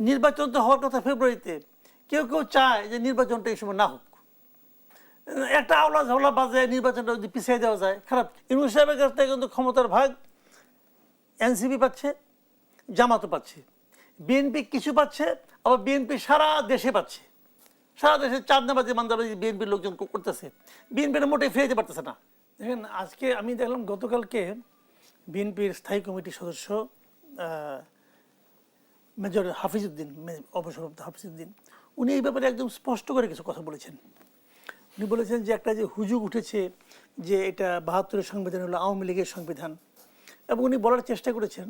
নির্বাচন তো হওয়ার কথা ফেব্রুয়ারিতে। কেউ কেউ চায় যে নির্বাচনটা এই সময় না হোক। একটা আওলা ঝাওলা বাজে, নির্বাচনটা যদি পিছিয়ে দেওয়া যায়, খারাপ। ইউনুস সাহেবের কাছ থেকে কিন্তু ক্ষমতার ভাগ এনসিপি পাচ্ছে, জামাতও পাচ্ছে। বিএনপি কিছু পাচ্ছে, আবার বিএনপি সারা দেশে পাচ্ছে। সারা দেশে চাঁদনাবাজি মান্দাবাজি বিএনপির লোকজন করতেছে। বিএনপির মোটেই ফিরে যেতে পারতেছে না। দেখেন, আজকে আমি দেখলাম গতকালকে বিএনপির স্থায়ী কমিটির সদস্য মেজর হাফিজউদ্দিন অবসরপ্রাপ্ত হাফিজউদ্দিন, উনি এই ব্যাপারে একদম স্পষ্ট করে কিছু কথা বলেছেন। উনি বলেছেন যে একটা যে হুজুগ উঠেছে যে এটা বাহাত্তরের সংবিধান হলো আওয়ামী লীগের সংবিধান, এবং উনি বলার চেষ্টা করেছেন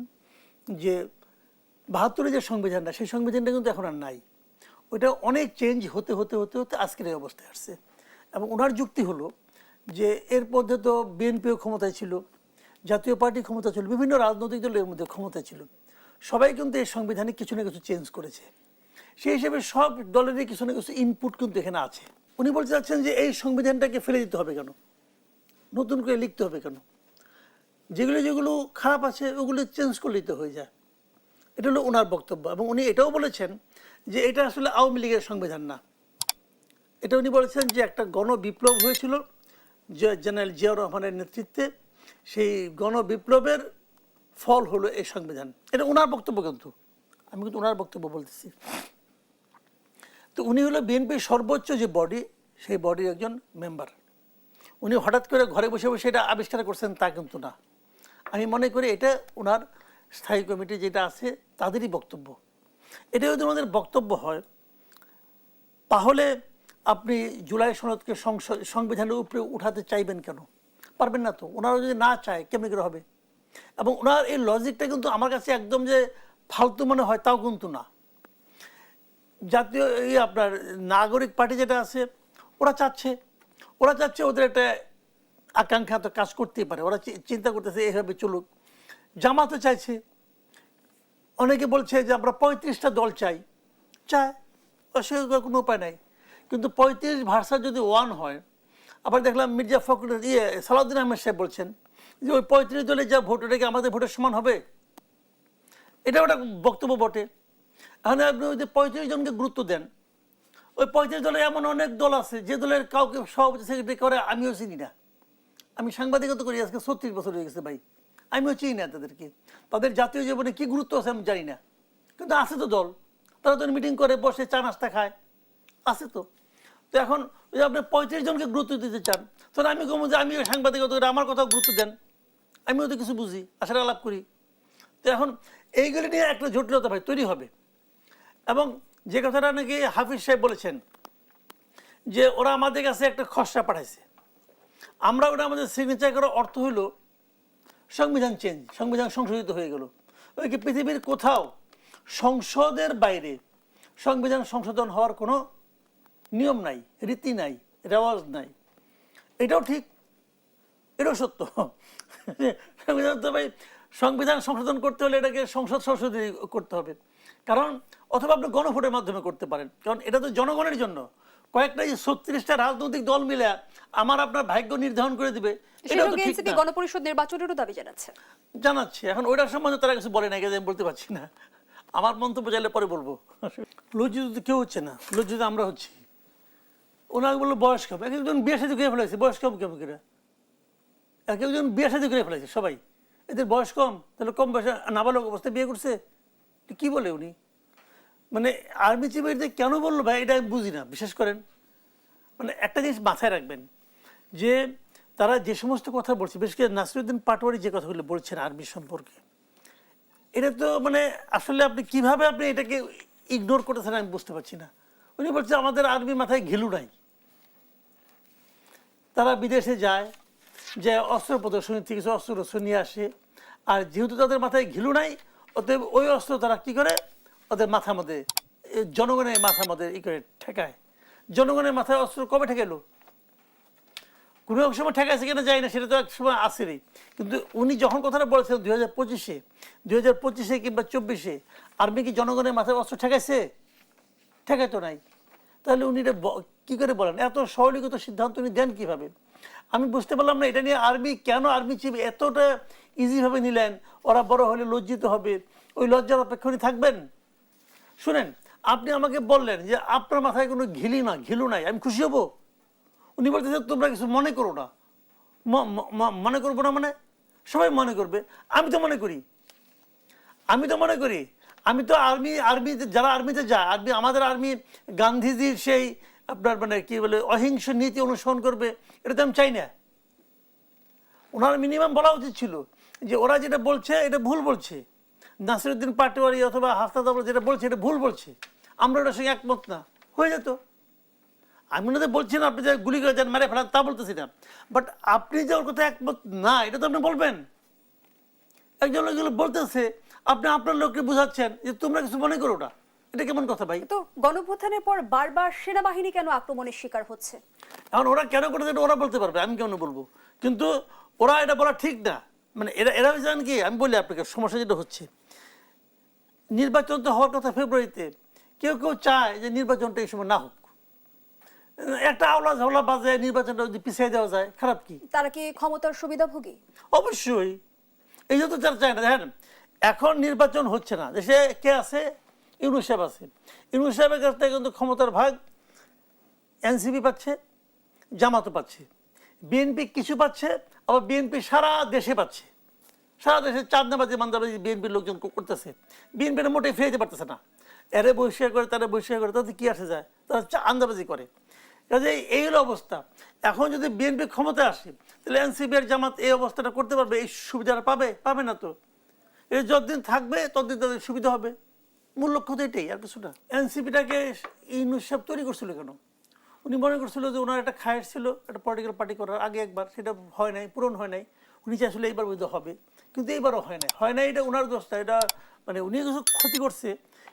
যে বাহাত্তরের যে সংবিধানটা, সেই সংবিধানটা কিন্তু এখন আর নাই। ওটা অনেক চেঞ্জ হতে হতে হতে হতে আজকের এই অবস্থায় আসছে। এবং ওনার যুক্তি হলো যে এর মধ্যে তো বিএনপিও ক্ষমতায় ছিল, জাতীয় পার্টি ক্ষমতা ছিল, বিভিন্ন রাজনৈতিক দলের মধ্যে ক্ষমতায় ছিল। সবাই কিন্তু এই সংবিধানে কিছু না কিছু চেঞ্জ করেছে। সেই হিসেবে সব দলেরই কিছু না কিছু ইনপুট কিন্তু এখানে আছে। উনি বলতে চাচ্ছেন যে এই সংবিধানটাকে ফেলে দিতে হবে কেন? নতুন করে লিখতে হবে কেন? যেগুলো যেগুলো খারাপ আছে ওগুলো চেঞ্জ করে তো হয়ে যায়। এটা হলো ওনার বক্তব্য এবং উনি এটাও বলেছেন যে এটা আসলে আওয়ামী লীগের সংবিধান না। এটা উনি বলেছেন যে একটা গণবিপ্লব হয়েছিল জেনারেল জিয়াউর রহমানের নেতৃত্বে। সেই গণবিপ্লবের ফল হলো এই সংবিধান। এটা ওনার বক্তব্য কিন্তু। আমি কিন্তু ওনার বক্তব্য বলতেছি। তো উনি হলো বিএনপির সর্বোচ্চ যে বডি সেই বডির একজন মেম্বার উনি হঠাৎ করে ঘরে বসে বসে এটা আবিষ্কার করছেন তা কিন্তু না। আমি মনে করি এটা ওনার স্থায়ী কমিটি যেটা আছে, তাদেরই বক্তব্য। এটা যদি ওনাদের বক্তব্য হয়, তাহলে আপনি জুলাই সনদকে সংবিধানের উপরে উঠাতে চাইবেন কেন? পারবেন না তো। ওনারা যদি না চায়, কেমনি করে হবে? এবং ওনার এই লজিকটা কিন্তু আমার কাছে একদম যে ফালতু মনে হয়, তাও কিন্তু না। জাতীয় এই আপনার নাগরিক পার্টি যেটা আছে, ওরা চাচ্ছে ওরা চাচ্ছে ওদের একটা আকাঙ্ক্ষা তো কাজ করতেই পারে। ওরা চিন্তা করতেছে এইভাবে চলুক। জামাতে চাইছে, অনেকে বলছে যে আমরা পঁয়ত্রিশটা দল চাই। চায় করার কোনো উপায় নাই। কিন্তু পঁয়ত্রিশ ভার্সা যদি ওয়ান হয়, আবার দেখলাম মির্জা ফখরুল ইয়ে সালাউদ্দিন আহমেদ সাহেব বলছেন যে ওই পঁয়ত্রিশ দলের যা ভোট, ওটা কি আমাদের ভোটের সমান হবে? এটা একটা বক্তব্য বটে। এখন আপনি ওই যে পঁয়ত্রিশ জনকে গুরুত্ব দেন, ওই পঁয়ত্রিশ দলে এমন অনেক দল আছে, যে দলের কাউকে সভাপতি, সেক্রেটারি করে, আমিও চিনি না। আমি সাংবাদিকতা করি, আজকে ছত্রিশ বছর হয়ে গেছে ভাই। আমিও চিনি না তাদেরকে। তাদের জাতীয় জীবনে কি গুরুত্ব আছে আমি জানি না। কিন্তু আছে তো দল। তারা তো মিটিং করে, বসে চা নাস্তা খায়। আছে তো। তো এখন ওই আপনি পঁয়ত্রিশ জনকে গুরুত্ব দিতে চান, তাহলে আমি কমো যে আমিও সাংবাদিকতা আমার কথা গুরুত্ব দেন। আমিও তো কিছু বুঝি, আশার আলাপ করি। তো এখন এইগুলি নিয়ে একটা জটিলতা ভাই, তৈরি হবে। এবং যে কথাটা নাকি হাফিজ সাহেব বলেছেন, যে ওরা আমাদের কাছে একটা খসড়া পাঠাইছে। আমরা ওটা আমাদের সিগনেচার করার অর্থ হলো সংবিধান চেঞ্জ সংবিধান সংশোধিত হয়ে গেল। ওই কি পৃথিবীর কোথাও সংসদের বাইরে সংবিধান সংশোধন হওয়ার কোনো নিয়ম নাই, রীতি নাই, রেওয়াজ নাই। এটাও ঠিক এটাও সত্য। সংবিধান তো ভাই সংবিধান সংশোধন করতে হলে এটাকে সংসদ সংশোধনী করতে হবে। কারণ অথবা আপনি গণভোটের মাধ্যমে করতে পারেন। কারণ এটা তো জনগণের জন্য। কয়েকটা যে ছত্রিশটা রাজনৈতিক দল মিলে আমার আপনার ভাগ্য নির্ধারণ করে দিবে না। গণপরিষদ নির্বাচনেরও দাবি জানাচ্ছে। জানাচ্ছি। এখন ওইটার সম্বন্ধে তারা কিছু বলে নাই আমি বলতে পারছি না। আমার মন্তব্য চাইলে পরে বলব। লজ্জিত তো কেউ হচ্ছে না। লজ্জিত আমরা হচ্ছি। ওনাকে বলল বয়স কম একজন বিয়ে সাথে করে ফেলেছে বয়স কম কেমন করে? এক একজন বিয়ে সাথে করে ফেলেছে, সবাই। এদের বয়স কম, তাহলে কম বয়সে নাবালক অবস্থায় বিয়ে করছে? কি বলে উনি? মানে আর্মি চিফের কেন বলল ভাই, এটা বুঝি না বিশেষ করেন। মানে একটা জিনিস মাথায় রাখবেন, যে তারা যে সমস্ত কথা বলছে, বিশেষ করে নাসিরুদ্দিন পাটোয়ারি যে কথাগুলো বলছেন আর্মি সম্পর্কে, এটা তো মানে আসলে আপনি কীভাবে আপনি এটাকে ইগনোর করতেছেন আমি বুঝতে পারছি না। উনি বলছে, আমাদের আর্মি মাথায় ঘিলু নাই। তারা বিদেশে যায় যে অস্ত্র প্রদর্শনী থেকে কিছু অস্ত্র টস্ত্র নিয়ে আসে। আর যেহেতু তাদের মাথায় ঘিলু নাই, অতএব ওই অস্ত্র তারা কি করে? ওদের মাথার মধ্যে জনগণের মাথার মধ্যে ই করে ঠেকায়। জনগণের মাথায় অস্ত্র কবে ঠেকাইলো? কোনো এক সময় ঠেকাইছে কিনা যায় না, সেটা তো এক সময় আসেনি কিন্তু উনি যখন কথাটা বলেছেন দুই হাজার পঁচিশে, দুই হাজার পঁচিশে কিংবা চব্বিশে, আর্মি কি জনগণের মাথায় অস্ত্র ঠেকাইছে? ঠেকাইতো নাই। তাহলে উনি এটা কি করে বলেন? এত সরলীকৃত সিদ্ধান্ত উনি দেন কীভাবে? আমি বুঝতে পারলাম না, এটা নিয়ে আর্মি কেন আর্মি চিফ এতটা ইজিভাবে নিলেন? ওরা বড় হলে লজ্জিত হবে। ওই লজ্জার অপেক্ষা থাকবেন? শুনেন, আপনি আমাকে বললেন যে আপনার মাথায় কোনো ঘিলি না, ঘিলু নাই, আমি খুশি হব। উনি বলতেছে, তোমরা কিছু মনে করো না। মনে করব না মানে? সবাই মনে করবে। আমি তো মনে করি। আমি তো মনে করি। আমি তো আর্মি আর্মিতে যারা আর্মিতে যায়, আর্মি, আমাদের আর্মি গান্ধীজির সেই আপনার মানে কি বলে, অহিংস নীতি অনুসরণ করবে, এটা তো আমি চাই না। ওনার মিনিমাম বলা উচিত ছিল যে ওরা যেটা বলছে, এটা ভুল বলছে। নাসিরুদ্দিন পাটোয়ারি অথবা আবুল যেটা বলছে, এটা ভুল বলছে। আমরা ওটার সঙ্গে একমত না। হয়ে যেত। আমি ওনাদের বলছি না, আপনি যে গুলি করে যান, মেরে ফেলান, তা বলতেছি না। বাট আপনি যে ওর কথা একমত না, এটা তো আপনি বলবেন। একজন লোক এগুলো বলতেছে, আপনি আপনার লোককে বোঝাচ্ছেন যে তোমরা কিছু মনে করো না। এটা কেমন কথা ভাই? তো গণভ্যুত্থানের পর বারবার সেনাবাহিনী কেন আক্রমণের শিকার হচ্ছে? এখন ওরা কেন করেছে ওরা বলতে পারবে আমি কেন বলব? কিন্তু ওরা এটা বলা ঠিক না। মানে এরা এরা জানেন কি আমি বলি আপনাকে সমস্যা যেটা হচ্ছে। নির্বাচন তো হওয়ার কথা ফেব্রুয়ারিতে। কেউ কেউ চায় যে নির্বাচনটা এই সময় না হোক। একটা আওলা ঝাওলা বাজে নির্বাচনটা যদি পিছিয়ে দেওয়া যায় খারাপ কি? তারা কি ক্ষমতার সুবিধাভোগী? অবশ্যই। এই জন্য তারা চায় না। দেখেন এখন নির্বাচন হচ্ছে না। দেশে কে আছে? ইউনুস সাহেব আছে। ইউনুস সাহেবের কাছ থেকে কিন্তু ক্ষমতার ভাগ এনসিপি পাচ্ছে, জামাতও পাচ্ছে। বিএনপি কিছু পাচ্ছে, আবার বিএনপি সারা দেশে পাচ্ছে। সারা দেশে চাঁদনাবাজি মান্দাবাজি বিএনপির লোকজন করতেছে। বিএনপিটা মোটেই ফিরে পারতেছে না। এরে বৈশাখ করে, তারা বৈশাখ করে তাদের কি আসে যায়? তারা আন্দাবাজি করে। কাজে এই হলো অবস্থা। এখন যদি বিএনপি ক্ষমতায় আসে, তাহলে এনসিপি আর জামাত এই অবস্থাটা করতে পারবে, এই সুবিধাটা পাবে পাবে না তো? এই যতদিন থাকবে, ততদিন তাদের সুবিধা হবে। মূল লক্ষ্য তো এটাই, আর কিছু না। এনসিপিটাকে ইউনুস সাহেব তৈরি করছিল কেন? উনি মনে করছিল যে ওনার একটা খায়ের ছিল, একটা পলিটিক্যাল পার্টি করার আগে একবার, সেটা হয় নাই, পূরণ হয় নাই। উনি চাইছিল এইবার বৈধ হবে, কিন্তু এইবারও হয় নাই। হয় নাই এটা ওনার দোষটা এটা মানে উনি কিছু ক্ষতি করছে,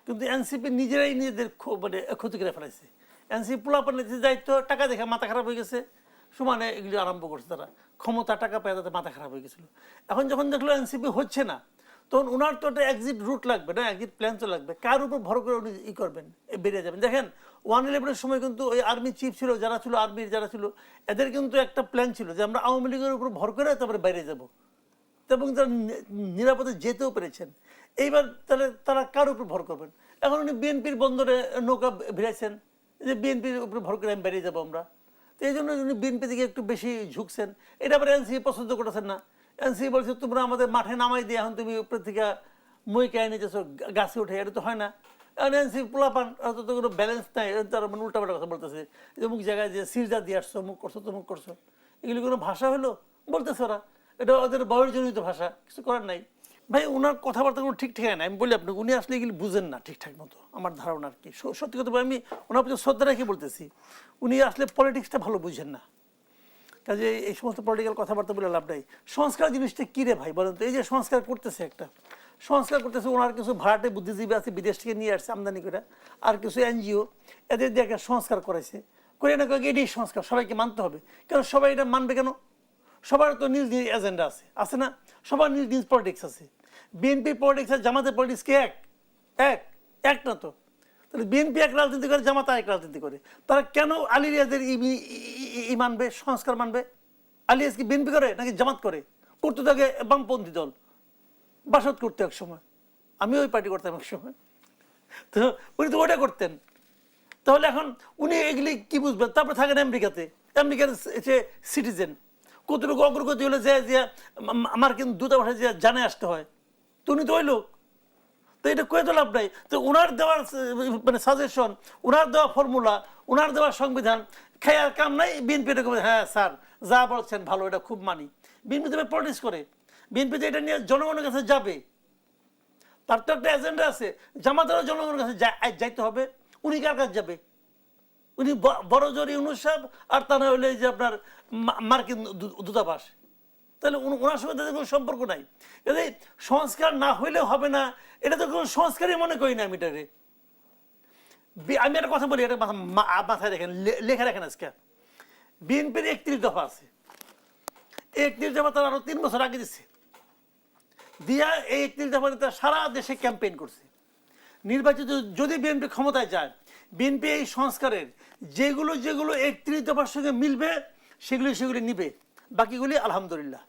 কিন্তু এনসিপি নিজেরাই নিজেদের মানে ক্ষতি করে ফেলাইছে। এনসিপি পোলাপান নিতে দায়িত্ব, টাকা দেখে মাথা খারাপ হয়ে গেছে। সমানে এগুলি আরম্ভ করছে তারা। ক্ষমতা, টাকা পায় তাদের মাথা খারাপ হয়ে গেছিল। এখন যখন দেখল এনসিপি হচ্ছে না তখন ওনার তো একটা এক্সিট রুট লাগবে, না? এক্সিট প্ল্যান তো লাগবে। কার উপর ভর করে উনি ই করবেন? বেরিয়ে যাবেন। দেখেন ওয়ান ইলেভেনের সময় কিন্তু ওই আর্মি চিফ ছিল, যারা ছিল আর্মির যারা ছিল, এদের কিন্তু একটা প্ল্যান ছিল যে আমরা আওয়ামী লীগের উপর ভর করে তারপরে বাইরে যাব। এবং তারা নিরাপদে যেতেও পেরেছেন। এইবার তাহলে তারা কার উপর ভর করবেন? এখন উনি বিএনপির বন্দরে নৌকা ভিড়াইছেন, যে বিএনপির উপরে ভর করে আমি বেরিয়ে যাব আমরা। তো এই জন্য উনি বিএনপি দিকে একটু বেশি ঝুঁকছেন। এটা আবার এনসি পছন্দ করেছেন না। এনসি বলছে, তোমরা আমাদের মাঠে নামাই দিয়ে এখন তুমি উপর থেকে মই কে এনে যেছো গাছে উঠে এটা তো হয় না। এখন এনসি পোলাপান তো কোনো ব্যালেন্স নাই তারা মানে উল্টাপাল্টা কথা বলতেছে, যে অমুক জায়গায় যে সিরজা দিয়ে আসছো মুখ করছ, তমুক করছ। এগুলি কোনো ভাষা হলো? বলতেছে ওরা। এটা ওদের বয়সজনিত ভাষা, কিছু করার নাই। ভাই ওনার কথাবার্তা কোনো ঠিক ঠিক নাই। আমি বলি আপনাকে, উনি আসলে এগুলি বুঝেন না ঠিকঠাক মতো, আমার ধারণা আর কি। সত্যি কথা আমি, ওনার প্রতি শ্রদ্ধা রেখে বলতেছি, উনি আসলে পলিটিক্সটা ভালো বুঝেন না। কাজে এই সমস্ত পলিটিক্যাল কথাবার্তা বলে লাভ নাই। সংস্কার জিনিসটা কী রে ভাই বলেন তো? এই যে সংস্কার করতেছে একটা। সংস্কার করতেছে ওনার কিছু ভাড়াটে বুদ্ধিজীবী আছে, বিদেশ থেকে নিয়ে আসছে আমদানি করে, আর কিছু এনজিও এদের দিয়ে একটা সংস্কার করাইছে। করে না কয়েক এটাই সংস্কার, সবাইকে মানতে হবে। কেন সবাই এটা মানবে কেন? সবার তো নিজ নিজ এজেন্ডা আছে। আছে না? সবার নিজ নিজ পলিটিক্স আছে। বিএনপি পলিটিক্স আর জামাতের পলিটিক্স কি এক? এক। এক না তো। তাহলে বিএনপি এক রাজনীতি করে, জামাত এক রাজনীতি করে। তারা কেন আলী রিয়াজের ই মানবে, সংস্কার মানবে? আলী রিয়াজ কি বিএনপি করে নাকি জামাত করে? করতে থাকে বামপন্থী দল। বাসত করতে এক সময়। আমি ওই পার্টি করতাম এক সময়। তো উনি তো ওটা করতেন। তাহলে এখন উনি এগুলি কি বুঝবেন? তারপরে থাকেন আমেরিকাতে। আমেরিকার সে সিটিজেন। কতটুকু অগ্রগতি হলে যে যে মা- আমার কিন্তু দূতাবাসে যে জানে আসতে হয়। তো উনি তো ওই লোক। তো এটা কয়ে তো লাভ নাই। তো ওনার দেওয়ার মানে সাজেশন ওনার দেওয়া ফর্মুলা ওনার দেওয়া সংবিধান খেয়ার কাম নাই। বিএনপি এরকম হ্যাঁ স্যার, যা বলছেন ভালো, এটা খুব মানি। বিএনপি তবে পলিটিক্স করে। বিএনপি এটা নিয়ে জনগণের কাছে যাবে। তার তো একটা এজেন্ডা আছে। জামাতেরও জনগণের কাছে যাইতে হবে। উনি কার কাছে যাবে? উনি বড় জোর সাহেব আর তা না হলে যে আপনার মার্কিন দূতাবাস। তাহলে ওনার সঙ্গে তাদের কোনো সম্পর্ক নাই। কাজে সংস্কার না হইলে হবে না, এটা তো কোনো সংস্কারই মনে করি না আমি এটারে আমি একটা কথা বলি, এটা মাথা- মাথায় রেখেন লে- লেখা রাখেন আজকে। বিএনপির একত্রিশ দফা আছে। একত্রিশ দফা তারা আরও তিন বছর আগে দিচ্ছে দিয়া এই একত্রিশ দফা তারা সারা দেশে ক্যাম্পেইন করছে। নির্বাচিত যদি বিএনপি ক্ষমতায় যায়, বিএনপি এই সংস্কারের যেগুলো যেগুলো একত্রিশ দফার সঙ্গে মিলবে, সেগুলি সেগুলি নিবে। বাকিগুলি আলহামদুলিল্লাহ।